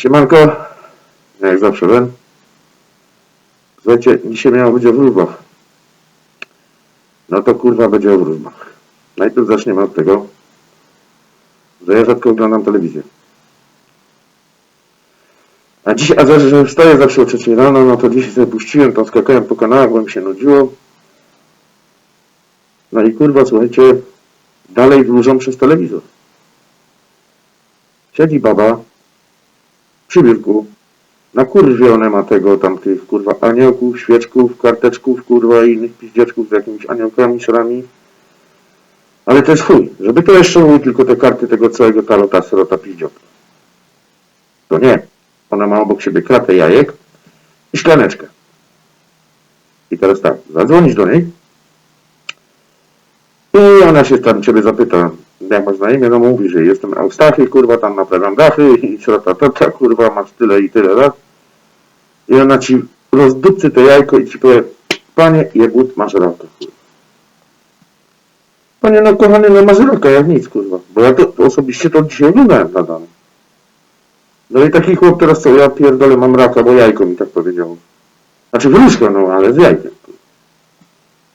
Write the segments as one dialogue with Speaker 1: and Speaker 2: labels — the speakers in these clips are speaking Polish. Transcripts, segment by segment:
Speaker 1: Siemanko, jak zawsze Ben. Słuchajcie, dzisiaj miało być o wróżbach. No to kurwa będzie o wróżbach. Najpierw zaczniemy od tego, że ja rzadko oglądam telewizję. A dzisiaj, a że, wstaję zawsze o 3 rano, no to dzisiaj sobie puściłem, to skakałem po kanałach, bo mi się nudziło. No i kurwa, słuchajcie, dalej wróżą przez telewizor. Siedzi baba przy biurku, nakurwione ma tego, tam tych kurwa aniołków, świeczków, karteczków, kurwa i innych piździeczków z jakimiś aniołkami, szrami. Ale to jest chuj, żeby to jeszcze były tylko te karty tego całego tarota, srota, piździota. To nie. Ona ma obok siebie kratę jajek i szklaneczkę. I teraz tak, zadzwonisz do niej i ona się tam ciebie zapyta, jak na imię, no mówi, że jestem Eustachy, kurwa, tam naprawiam dachy i srota, tata, kurwa, masz tyle i tyle lat. I ona ci rozdupcy to jajko i ci powie, panie jebut, masz raka, kurwa. Panie, no kochany, no masz raka, jak nic, kurwa. Bo ja to, to osobiście to dzisiaj oglądałem na dane. No i taki chłop teraz co, ja pierdolę, mam raka, bo jajko mi tak powiedziało. Znaczy wróżka, no, ale z jajkiem, kurwa.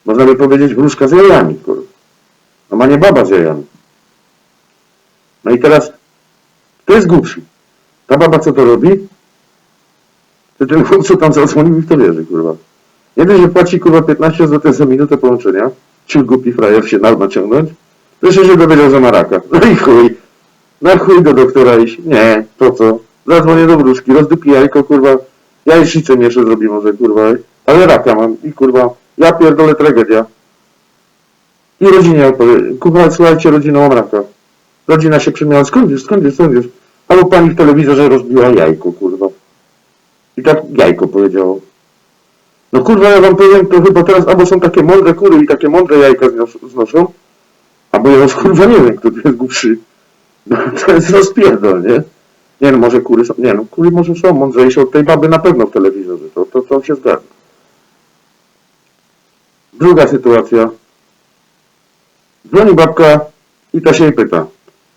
Speaker 1: Można by powiedzieć wróżka z jajami, kurwa. No ma nie baba z jajami. No i teraz, kto jest głupszy? Ta baba co to robi? Czy ten chłop co tam zadzwonił i w to wierzy, kurwa. Jeden, że płaci kurwa 15 zł za minutę połączenia, ci głupi frajer się na naciągnąć, to jeszcze się dowiedział, że ma raka. No i chuj. Na chuj do doktora iść. Nie, to co? Zadzwonię do wróżki, rozdupi jajko, kurwa. Jajecznicę mi jeszcze zrobi może, kurwa. Ale raka mam i kurwa, ja pierdolę tragedia. I rodzinie opowie, kurwa, słuchajcie, rodzina mam raka. Rodzina się przemiała, skąd wiesz, skąd wiesz, skąd wiesz? Albo pani w telewizorze rozbiła jajko, kurwa. I tak jajko powiedziało. No kurwa, ja wam powiem, to chyba teraz albo są takie mądre kury i takie mądre jajka znos- znoszą, albo ja już kurwa nie wiem, kto tu jest głupszy. No, to jest rozpierdol, nie? Nie no, może kury są, nie no, kury może są mądrzejsze od tej baby na pewno w telewizorze, to, to, to się zgadza. Druga sytuacja. Dzwoni babka i ta się jej pyta,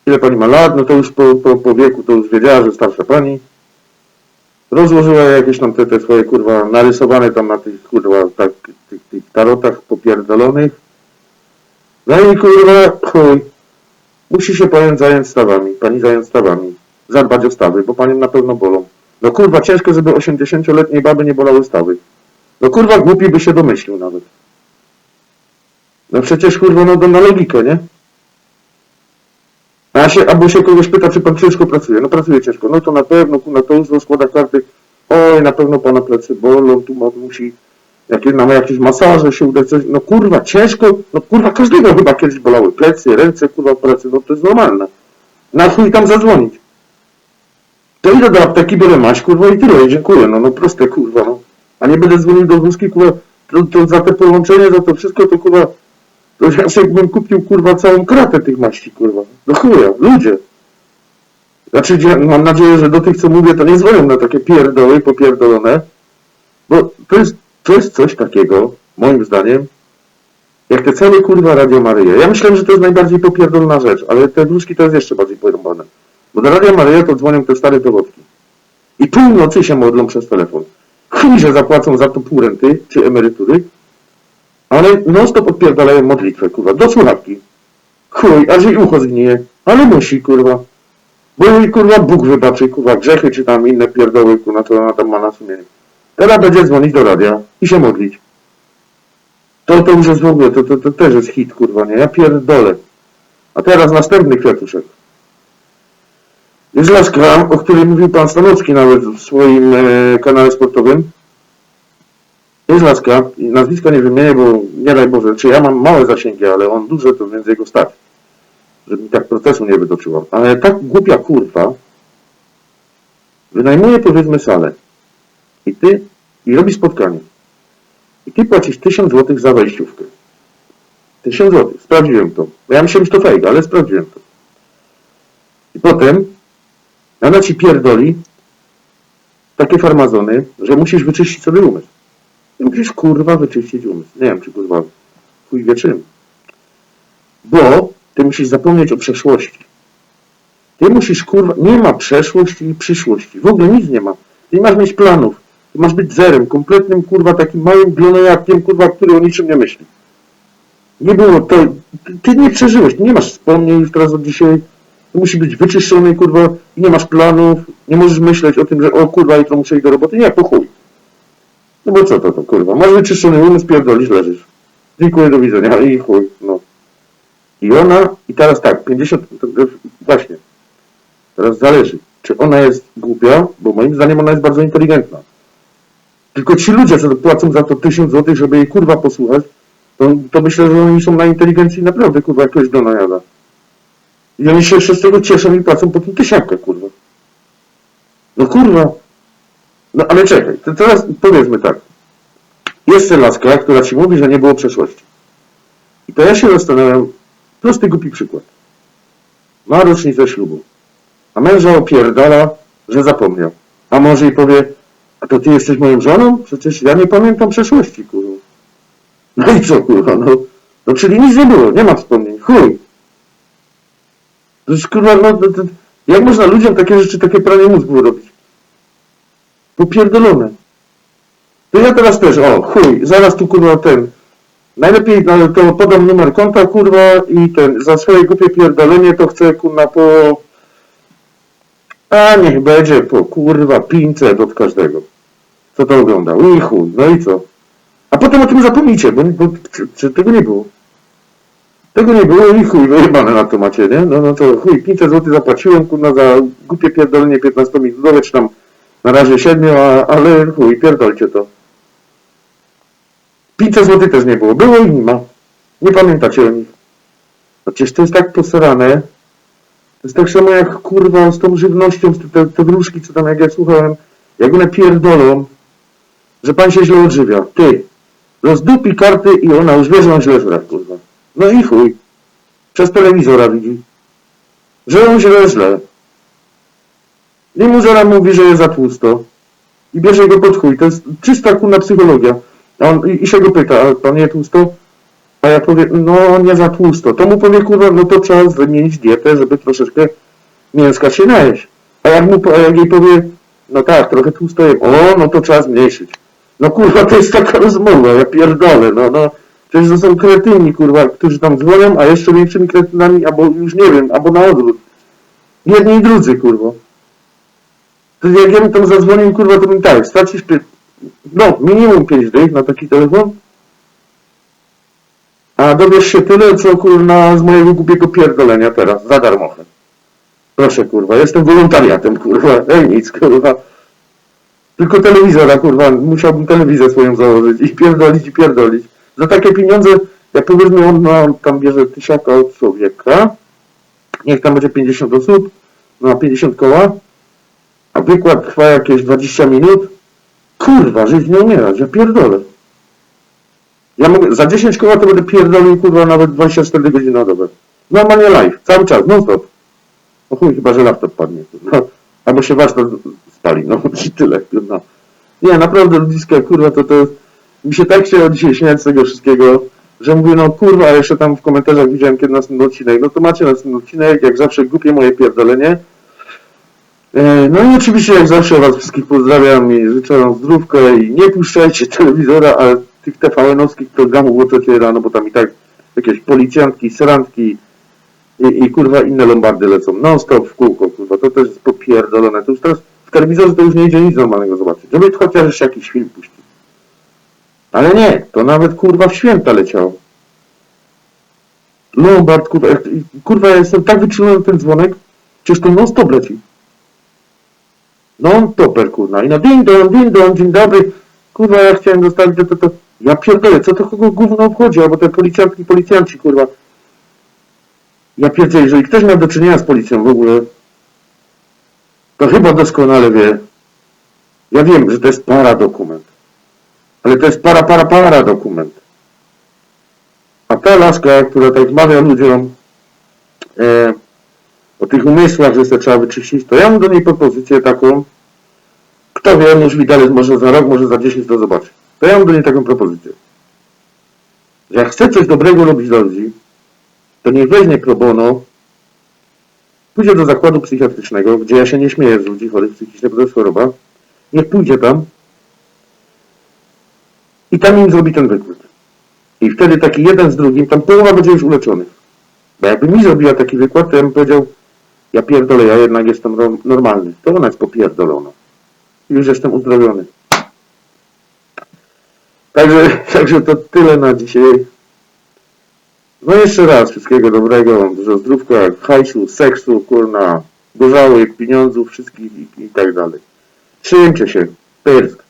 Speaker 1: ile pani ma lat, no to już po, po, po wieku to już wiedziała, że starsza pani. Rozłożyła jakieś tam te, te swoje kurwa narysowane tam na tych kurwa tak, tych, tych tarotach popierdolonych. No i kurwa chuj. Musi się pani zająć stawami, pani zająć stawami. Zadbać o stawy, bo panią na pewno bolą. No kurwa ciężko, żeby 80-letniej baby nie bolały stawy. No kurwa głupi by się domyślił nawet. No przecież kurwa no to na logikę, nie? Się, albo się kogoś pyta, czy pan ciężko pracuje. No pracuje ciężko. No to na pewno, kurwa, to już rozkłada karty. Oj, na pewno pana plecy bolą, tu ma, musi jakieś, na jakieś masaże się udać, coś. No kurwa, ciężko. No kurwa, każdego chyba kiedyś bolały plecy, ręce, kurwa, pracy. No to jest normalne. Na chuj tam zadzwonić. To idę do apteki, biorę maść, kurwa, i tyle. Dziękuję. No, no proste, kurwa, no. A nie będę dzwonił do wózki, kurwa, to, to za te połączenie, za to wszystko, to kurwa, to sobie bym kupił, kurwa, całą kratę tych maści, kurwa. Do chuja, ludzie. Znaczy, mam nadzieję, że do tych, co mówię, to nie dzwonią na takie pierdoły popierdolone, bo to jest, to jest coś takiego, moim zdaniem, jak te całe, kurwa, Radio Maryja. Ja myślałem, że to jest najbardziej popierdolona rzecz, ale te wróżki to jest jeszcze bardziej porąbane. Bo do Radio Maryja to dzwonią te stare dowodki. I północy się modlą przez telefon. Chuj, że zapłacą za to pół renty, czy emerytury, ale non stop odpierdalają modlitwę, kurwa, do słuchawki. Chuj, aż jej ucho zgnije, ale musi, kurwa. Bo jej, kurwa, Bóg wybaczy, kurwa, grzechy, czy tam inne pierdoły, kurwa, co ona tam ma na sumieniu. Teraz będzie dzwonić do radia i się modlić. To, to już jest w ogóle, to, to, to też jest hit, kurwa, nie? Ja pierdolę. A teraz następny kwiatuszek. Jest laska, o której mówił pan Stanowski nawet w swoim e, kanale sportowym. Jest laska, i nazwiska nie wymienię, bo nie daj Boże, czy ja mam małe zasięgi, ale on duże, to więc jego stać. Żeby mi tak procesu nie wytoczyło. Ale tak głupia kurwa wynajmuje powiedzmy salę i ty, i robi spotkanie. I ty płacisz 1000 zł za wejściówkę. 1000 zł, sprawdziłem to. Bo ja myślałem, że to fake, ale sprawdziłem to. I potem ona ci pierdoli takie farmazony, że musisz wyczyścić sobie umysł. Musisz kurwa wyczyścić umysł. Nie wiem, czy kurwa chuj wie czym. Bo ty musisz zapomnieć o przeszłości. Ty musisz, kurwa, nie ma przeszłości i przyszłości. W ogóle nic nie ma. Ty nie masz mieć planów. Ty masz być zerem, kompletnym, kurwa, takim małym glonojadkiem, kurwa, który o niczym nie myśli. Nie było to, ty, nie przeżyłeś, ty nie masz wspomnień już teraz od dzisiaj. Ty musi być wyczyszczony, kurwa, nie masz planów, nie możesz myśleć o tym, że o kurwa, jutro muszę iść do roboty. Nie, po chuj. No bo co to, to kurwa, masz wyczyszczony umysł, pierdolisz, leżysz. Dziękuję, do widzenia i chuj, no. I ona, i teraz tak, 50, to, to, właśnie, teraz zależy, czy ona jest głupia, bo moim zdaniem ona jest bardzo inteligentna. Tylko ci ludzie, co płacą za to 1000 zł, żeby jej kurwa posłuchać, to, to myślę, że oni są na inteligencji naprawdę, kurwa, jakiegoś do najada. I oni się jeszcze z tego cieszą i płacą po tym kurwa. No kurwa. No ale czekaj, to teraz powiedzmy tak. Jest laska, która ci mówi, że nie było przeszłości. I to ja się zastanawiam, prosty głupi przykład. Ma rocznicę ślubu. A męża opierdala, że zapomniał. A może i powie, a to ty jesteś moją żoną? Przecież ja nie pamiętam przeszłości, kurwa. No i co, kurwa, no. No czyli nic nie było, nie ma wspomnień, chuj. To jest, kurwa, no, to, to, jak można ludziom takie rzeczy, takie pranie mózgu robić? Popierdolone. To ja teraz też, o, chuj, zaraz tu, kurwa, ten, najlepiej no, to podam numer konta, kurwa, i ten, za swoje głupie pierdolenie to chcę, kurwa, po, a niech będzie po, kurwa, 500 od każdego. Co to oglądał? I chuj, no i co? A potem o tym zapomnijcie, bo, bo czy, czy tego nie było? Tego nie było i chuj, wyjebane na to macie, nie? No, no to chuj, 500 zł zapłaciłem, kurwa, za głupie pierdolenie 15 minut, czy tam na razie 7, a, ale chuj, pierdolcie to. 500 zł też nie było, było i nie ma. Nie pamiętacie o nich. No Przecież to jest tak posrane. To jest tak samo jak kurwa z tą żywnością, z te, te wróżki, co tam jak ja słuchałem, jak one pierdolą, że pan się źle odżywia. Ty, rozdupi karty i ona już wie, że on źle żre, kurwa. No i chuj. Przez telewizora widzi. Że on źle źle. I mu zaraz mówi, że jest za tłusto. I bierze go pod chuj. To jest czysta kurna psychologia. A on, i, I się go pyta, a pan je tłusto? A ja powiem, no nie za tłusto. To mu powie, kurwa, no to trzeba zmienić dietę, żeby troszeczkę mięska się najeść. A jak, mu, a jak jej powie, no tak, trochę tłusto jem. O, no to trzeba zmniejszyć. No kurwa, to jest taka rozmowa, ja pierdolę, no, no. Przecież to są kretyni, kurwa, którzy tam dzwonią, a jeszcze większymi kretynami, albo już nie wiem, albo na odwrót. Jedni i drudzy, kurwa. To jak ja bym tam zadzwonił, kurwa, to bym tak, stracisz, pie- no, minimum 5 dych na taki telefon, a dowiesz się tyle, co kurwa z mojego głupiego pierdolenia teraz, za darmo. Proszę kurwa, jestem wolontariatem kurwa, ej nic kurwa. Tylko telewizora kurwa, musiałbym telewizję swoją założyć i pierdolić i pierdolić. Za takie pieniądze, jak powiedzmy on, no, tam bierze tysiaka od człowieka, niech tam będzie 50 osób, na 50 koła, a wykład trwa jakieś 20 minut, kurwa, żyć nie umierać, ja pierdolę. Ja mogę, za 10 koła to będę pierdolił, kurwa, nawet 24 godziny na dobę. Normalnie live, cały czas, non stop. O chuj, chyba, że laptop padnie. No, albo się warsztat spali, no i tyle, no. Nie, naprawdę ludziska, kurwa, to to mi się tak chciało dzisiaj śmiać z tego wszystkiego, że mówię, no kurwa, a jeszcze tam w komentarzach widziałem kiedy następny odcinek. No to macie następny odcinek, jak zawsze głupie moje pierdolenie. E, No i oczywiście jak zawsze was wszystkich pozdrawiam i życzę wam zdrówka i nie puszczajcie telewizora, ale tych TVN-owskich programów łoczecie rano, bo tam i tak jakieś policjantki, serantki i, i kurwa inne lombardy lecą non stop w kółko, kurwa, to też jest popierdolone. To już teraz w telewizorze to już nie idzie nic normalnego zobaczyć, żeby chociaż jeszcze jakiś film puścić. Ale nie, to nawet kurwa w święta leciało. Lombard, kurwa, kurwa, ja jestem tak na ten dzwonek, przecież to non stop leci. Non stopper, kurwa. I na ding dong, ding dong, dzień dobry. Kurwa, ja chciałem dostać to, to, to. Ja pierdolę, co to kogo gówno obchodzi, albo te policjantki, policjanci, kurwa. Ja pierdolę, jeżeli ktoś miał do czynienia z policją w ogóle, to chyba doskonale wie. Ja wiem, że to jest para dokument. Ale to jest para, para, para dokument. A ta laska, która tak wmawia ludziom e, o tych umysłach, że se trzeba wyczyścić, to ja mam do niej propozycję taką, kto wie, może widelec, może za rok, może za 10 to zobaczy. To ja mam do niej taką propozycję. Że jak chce coś dobrego robić dla ludzi, to niech weźmie pro bono pójdzie do zakładu psychiatrycznego, gdzie ja się nie śmieję z ludzi chorych psychicznie, bo to jest choroba, niech pójdzie tam i tam im zrobi ten wykład. I wtedy taki jeden z drugim, tam połowa będzie już uleczonych. Bo jakby mi zrobiła taki wykład, to ja bym powiedział, ja pierdolę, ja jednak jestem normalny. To ona jest popierdolona. Już jestem uzdrowiony. Także, także to tyle na dzisiaj. No jeszcze raz, wszystkiego dobrego, dużo zdrówka, hajsu, seksu, kurna, gorzałych, pieniądzów, wszystkich i, i tak dalej. Przyjemcie się, pyrsk.